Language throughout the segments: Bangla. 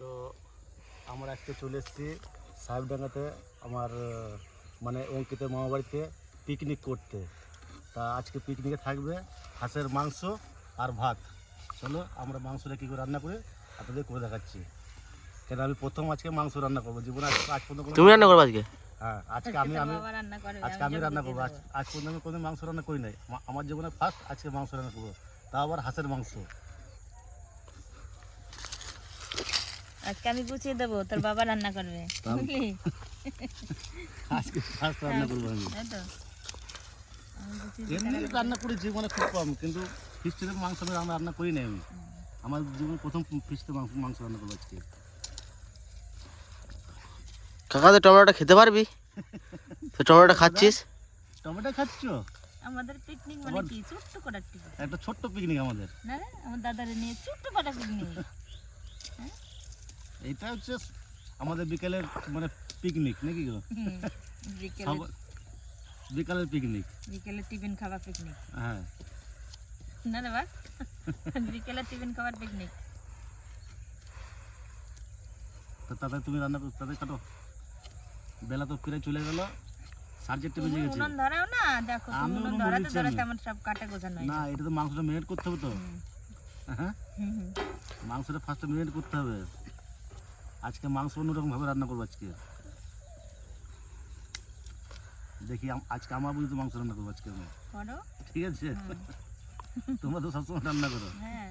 তো আমরা আজকে চলে এসেছি সাহেবডাঙ্গাতে আমার মানে অঙ্কিতের মামা বাড়িতে পিকনিক করতে। তা আজকে পিকনিকে থাকবে হাঁসের মাংস আর ভাত। চলো আমরা মাংসটা কী করে রান্না করে আপনাদের করে দেখাচ্ছি। কেন আমি প্রথম আজকে মাংস রান্না করব জীবনে আজকে আজ পর্যন্ত তুমি রান্না করবে আজকে? হ্যাঁ আজকে আমি আমি আজকে আমি রান্না করব আজ আজ পর্যন্ত আমি কোনো মাংস রান্না করি নাই। মা- আমার জীবনে ফার্স্ট আজকে মাংস রান্না করব। তাও আবার হাঁসের মাংস। আজকে আমি গুছিয়ে দেবো তোর বাবা রান্না করবে বুঝলি? আজকে ফার্স্ট রান্না করব আমি। তাই এমনি রান্না করেছি মানে খুব কম কিন্তু ফিস্টের মাংস আমি রান্না করি নাই আমি। আমার জীবনে প্রথম ফিস্টের মাংস মাংস রান্না করব আজকে। কাকা তো টমেটোটা খেতে পারবি? তো টমেটোটা খাচ্ছিস? টমেটো খাচ্ছ? আমাদের পিকনিক মানে কি? ছোট্ট করার একটা ছোট্ট পিকনিক আমাদের। না আমার দাদারে নিয়ে ছোট্ট পাটা পিকনিক এইটা হচ্ছে আমাদের বিকেলের মানে পিকনিক নাকি গো? বিকেলে বিকালের পিকনিক বিকেলে টিফিন খাবার পিকনিক হ্যাঁ। না রে বা বিকেলে টিফিন খাবার পিকনিক তো তাতে তুমি রান্না তাতে কাটো। বেলা তো ফিরে চলে গেল চারটে বেজে গেছে। উনুন ধরাও না? দেখো তুমি আমি উনুন ধরাতে ধরাতে আমার সব কাটা গোছানো না এটা তো মাংসটা মেরিনেট করতে হবে তো। হ্যাঁ? মাংসটা ফার্স্টে মেরিনেট করতে হবে। আজকে মাংস অন্যরকম ভাবে রান্না করব আজকে। দেখি আজকে আমার বুঝতে মাংস রান্না করব আজকে আমি। ঠিক আছে? তোমরা তো সবসময় রান্না করো। হ্যাঁ।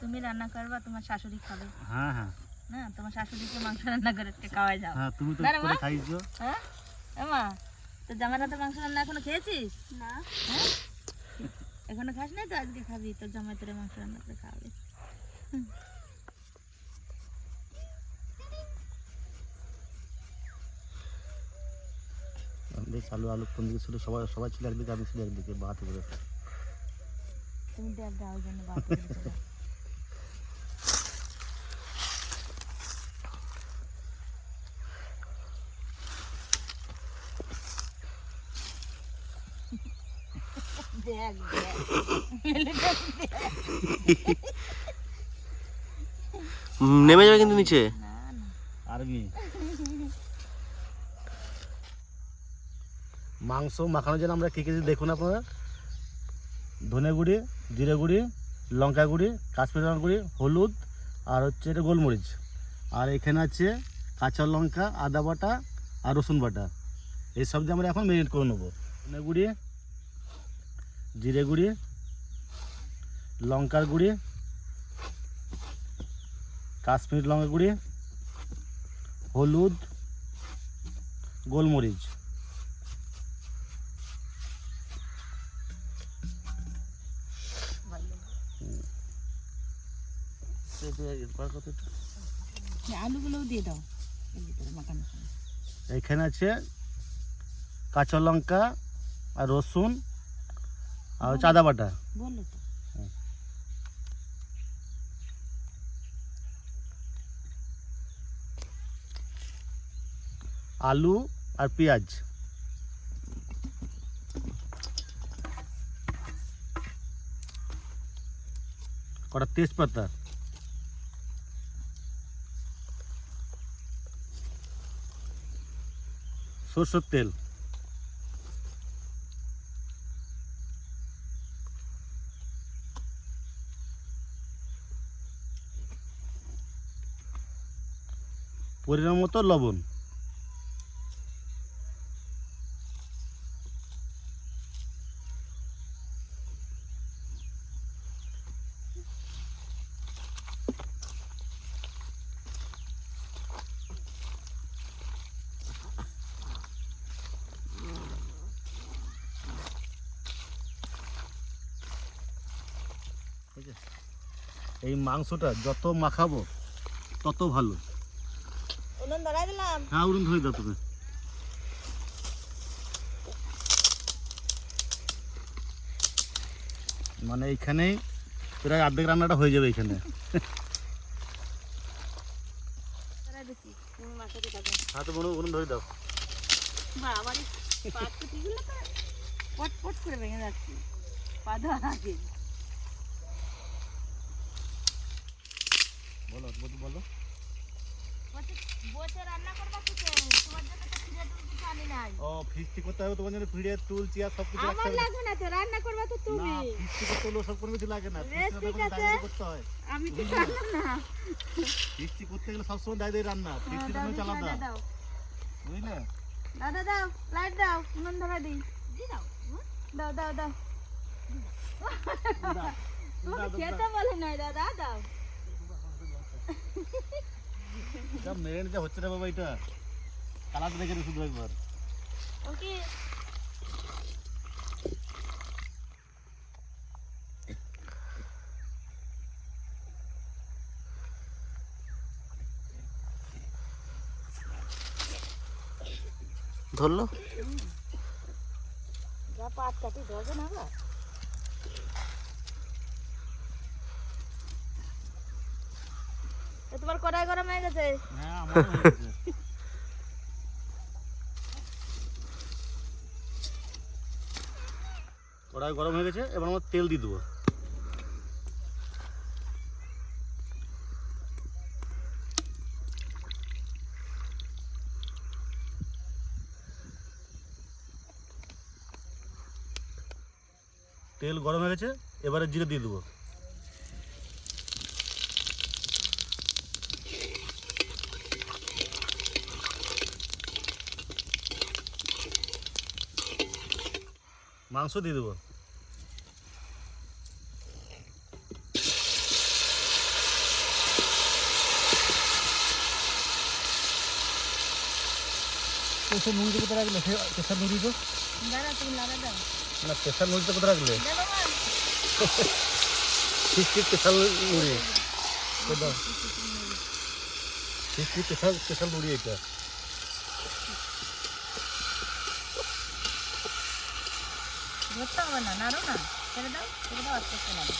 তুমি রান্না করবা তোমার শাশুড়ি খাবে। হ্যাঁ হ্যাঁ। না তোমার শাশুড়িকে মাংস রান্না করে একটু খাওয়াই যাও। হ্যাঁ তুমি তো করে খাইছো। হ্যাঁ? এমা তো জামার হাতে মাংস রান্না এখনও খেয়েছিস? না। হ্যাঁ? এখনও খাস নাই তো? আজকে খাবি। তোর জামাই তোরে মাংস রান্না করে খাওয়াবে। বেশ আলু আলু কোন দিকে ছিল? সবাই সবাই ছিল একদিকে আমি ছিল একদিকে করে। তুমি দেখ দাও জন্য। দেখ দেখ দেখ, দেখ। উম, নেমে যাবে কিন্তু নিচে? আরবি মাংস, মাখানোর জন্য আমরা কী কী দেখুন আপনারা? ধনে গুঁড়ি, জিরে গুঁড়ি, লঙ্কা গুঁড়ি, কাশ্মীরি লঙ্কা গুঁড়ি, হলুদ, আর হচ্ছে এটা গোলমরিচ। আর এখানে আছে কাঁচা লঙ্কা, আদা বাটা আর রসুন বাটা। এই সব দিয়ে আমরা এখন মেরিনেট করে নেব। ধনে গুঁড়ি, জিরে গুঁড়ি, লঙ্কার গুঁড়ি, কাশ্মীর লঙ্কা গুঁড়ি, হলুদ, গোলমরিচ। আলুগুলোও দিয়ে দাও। মাখানোর সময় এখানে আছে কাঁচা লঙ্কা আর রসুন আর হচ্ছে বাটা। বলল তো। আলু আর পেঁয়াজ। কটা তেজপাতা। সরষের তেল। পরিমাণ মতো লবণ। এই মাংসটা যত মাখাবো তত ভালো। উনুন ধরাই দিলাম। হ্যাঁ উড়ুন ধরে দাও তুমি মানে এইখানেই প্রায় অর্ধেক রান্নাটা হয়ে যাবে এখানে হাতে মনে উড়ুন ধরে দাও। বাবারে পট পট করে ভেঙে যাচ্ছে। পা ধোয়া আগে বলো বলো- বলো বলছে বসে রান্না করবা কিছু তোমার জন্য তো ফিরে তুমি কিছু আনি নাই। ও ফিস্টি করতে হবে তোমার জন্য ফিড়ে টুল চেয়ার সব কিছু আমার লাগবে না তো রান্না করবা তো তুমি। না ফিস্টি করতে হলে সব কোনো কিছু লাগে না ঠিক আছে। হয়। আমি তো জানলাম না। ফিস্টি করতে গেলে সবসময় দাঁড়িয়ে দাঁড়িয়ে রান্না ফিস্টি তুমি দাদা দাও বুঝলে? দাদা দাও লাইট দাও উনুন ধরা দিই। দাও দাও দাও দাও। খেতে বলে নাই দাদা দাও। মেরে নিতে হচ্ছে না বাবা এটা। কালাতে দেখে শুধু একবার। ওকে। ধরলো? যা পাট কাটি ধরবে না গো এ তোমার কড়াই গরম হয়ে হ্যাঁ। কড়াই গরম হয়ে গেছে, এবার আমরা তেল দিয়ে দেবো। তেল গরম হয়ে গেছে, এবারে জিরে দিয়ে দেবো। মাংস দিয়ে দেবো। প্রেশার নুড়িতে কোথায় রাখলে প্রেশার নুড়ি তো দাঁড়া তুমি লাগা দাও। না প্রেশার নুড়িতে কোথায় রাখলে। ঠিক প্রেশার ঠিক ঠিক প্রেশার প্রেশার এটা। ধরতে হবে না নাড়ো না ছেড়ে দাও ছেড়ে দাও আস্তে আস্তে নাড়ো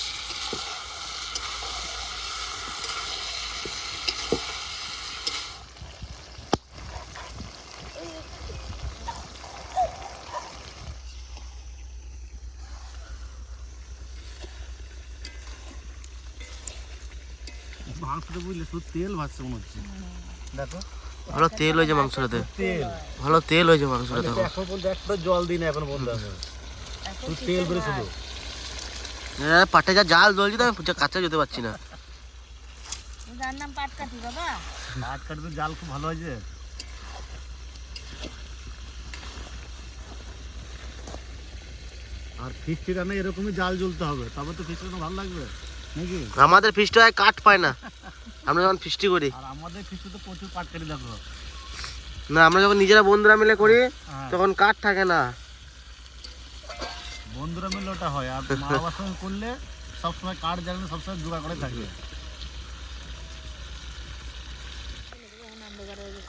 মাংসটা বুঝলে শুধু তেল ভাসছে মনে হচ্ছে। দেখো। ভালো তেল হয়েছে মাংসটাতে। তেল। ভালো তেল হয়েছে মাংসটা দেখো এখন পর্যন্ত জল দিই না এখন বলতে তেল বেরো শুধু। এ, পাটে যা জাল জ্বলছে তো আমি কাছে যেতে পারছি না। যার নাম পাট কাঠি বাবা। কাটতে জাল খুব ভালো হয়েছে। আর ফিস্টি রান্না এরকমই জাল জ্বলতে হবে তবে তো ফিস্টি রান্না ভালো লাগবে নাকি? আমাদের ফিস্টে হয় কাঠ পায় না। আমরা যখন ফিস্টি করি। আর আমাদের ফিস্টি তো প্রচুর কাট কেটে দেখো। না আমরা যখন নিজেরা বন্ধুরা মিলে করি হ্যাঁ। তখন কাঠ থাকে না। বন্ধুরা মিলে ওটা হয়। আর মা বাবার সঙ্গে করলে সবসময় কাঠ জ্বালানো সবসময় জোগাড় করে থাকবে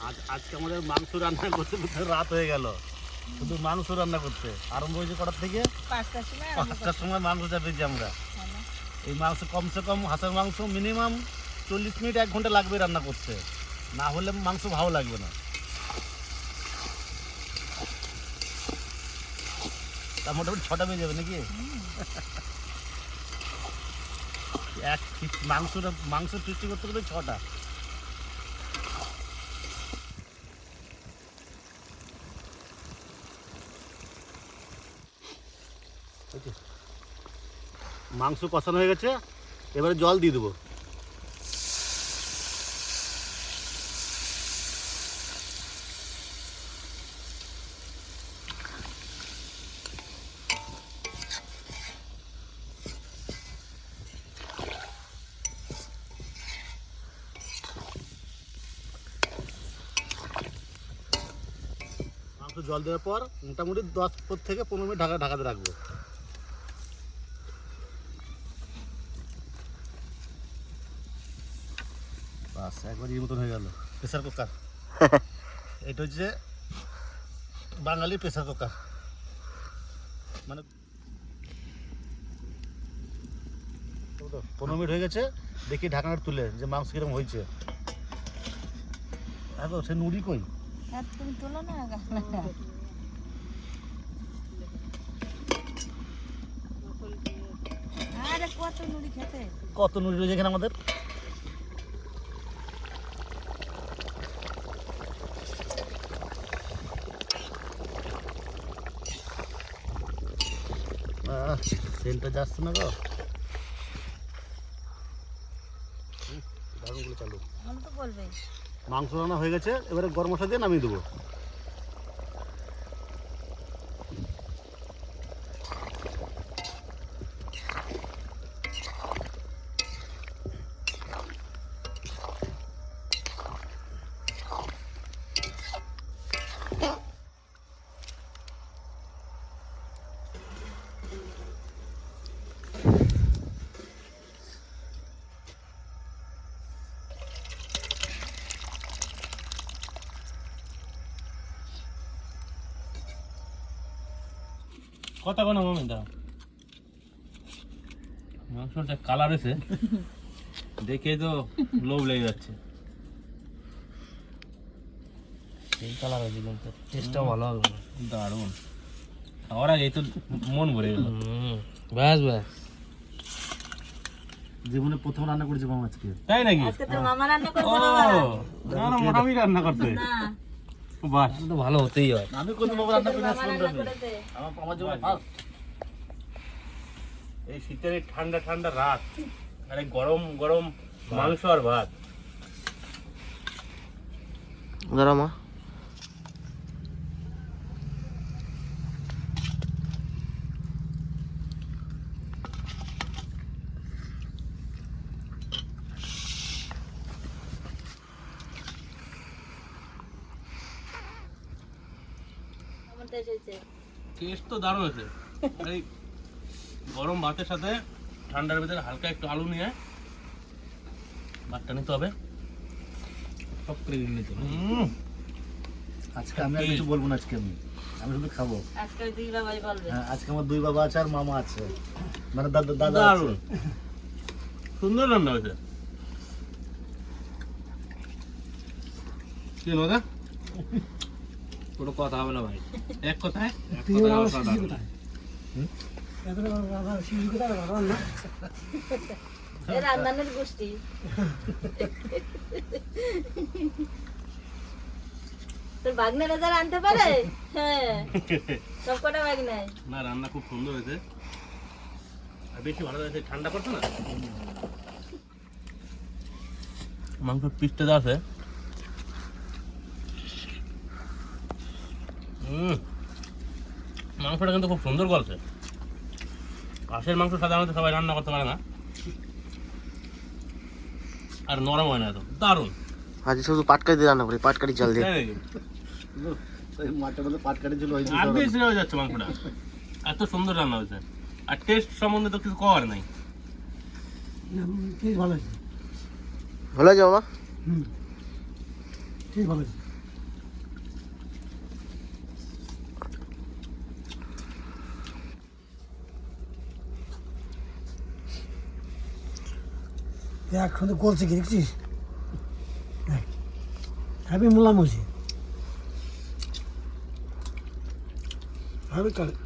আজ আজকে আমাদের মাংস রান্না করতে করতে রাত হয়ে গেল। শুধু মাংস রান্না করতে। আরম্ভ হয়েছে কটার থেকে? পাঁচটার সময় আরম্ভ পাঁচটার সময় মাংস চাপিয়েছি আমরা। এই মাংস কমসে কম হাঁসের মাংস মিনিমাম চল্লিশ মিনিট এক ঘণ্টা লাগবে রান্না করতে। না হলে মাংস ভালো লাগবে না। তা মোটামুটি ছটা বেজে যাবে নাকি? এক পিস মাংস সৃষ্টি করতে করতে ছটা। মাংস কষানো হয়ে গেছে, এবারে জল দিয়ে দেবো মাংস জল দেওয়ার পর মোটামুটি দশ থেকে পনেরো মিনিট ঢাকা ঢাকাতে রাখব। বাস একবার ইয়ে মতন হয়ে গেল। Pressure cooker. এটা হচ্ছে বাঙালি প্রেসার কুকার। মানে পনেরো মিনিট হয়ে গেছে দেখি ঢাকনাটা তুলে যে মাংস কীরকম হয়েছে। এখন সে নুড়ি কই? হাত তুমি তোলো না গামলাটা আরে কত নুড়ি খেতে। কত নুড়ি রয়েছে এখানে আমাদের? সেলটা যাচ্ছে না গো দারুণগুলো চালু। ভালো তো বলবে। মাংস রান্না হয়ে গেছে এবারে গরম মশলা দিয়ে নামিয়ে দেবো। কথা কোনো দাও কালার এসে দেখে তো লোভ লেগে যাচ্ছে। এই কালার আছে কিন্তু টেস্টটাও ভালো হবে দারুণ। খাওয়ার আগে তো মন ভরে গেল। ব্যাস ব্যাস। জীবনে প্রথম রান্না করেছি মামা আজকে। তাই নাকি? আজকে তোর মামা রান্না করছে না না মামি রান্না করতে। না। বাস তো ভালো হতেই হয়। আমি কোন বাবু রান্না করে করেছে আমার আমার ফার্স্ট এই শীতের এই ঠান্ডা ঠান্ডা রাত আর গরম গরম মাংস আর ভাত। দাঁড়া মা। কেমন টেস্ট তো দারুণ আছে এই গরম ভাতের সাথে ঠান্ডার ভিতরে হালকা একটু আলু নিয়ে ভাতটা নিতে হবে। সব করে নিতে আজকে আমি আর কিছু বলব না আজকে আমি। আমি শুধু খাব। আজকে দুই বাবাই বলবে। হ্যাঁ আজকে আমার দুই বাবা আছে আর মামা আছে। মানে দাদা দাদা আছে। সুন্দর রান্না হয়েছে। কি দাদা কোনো কথা হবে না ভাই। এক কথায় এই রান্নানের গোষ্ঠী। তোর বাগনের বাজার আনতে পারে? হ্যাঁ। সব কটা না রান্না খুব সুন্দর হয়েছে। আর বেশি ভালো হয়েছে ঠান্ডা করছে না? মাংসের পিসটা আছে মাংসটা কিন্তু খুব সুন্দর গলছে। হাঁসের মাংস সাধারণত সবাই রান্না করতে পারে না। আর নরম হয় না এত। দারুণ। আজ শুধু পাটকারি দিয়ে রান্না করি পাটকারি চাল দিয়ে। ছিল আর বেশি হয়ে যাচ্ছে মাংসটা। এত সুন্দর রান্না হয়েছে। আর টেস্ট সম্বন্ধে তো কিছু কওয়ার নাই। ভালো এখন তো করছে কি দেখছিস দেখ হ্যাপি মোলাম হয়েছে ভাবে চলে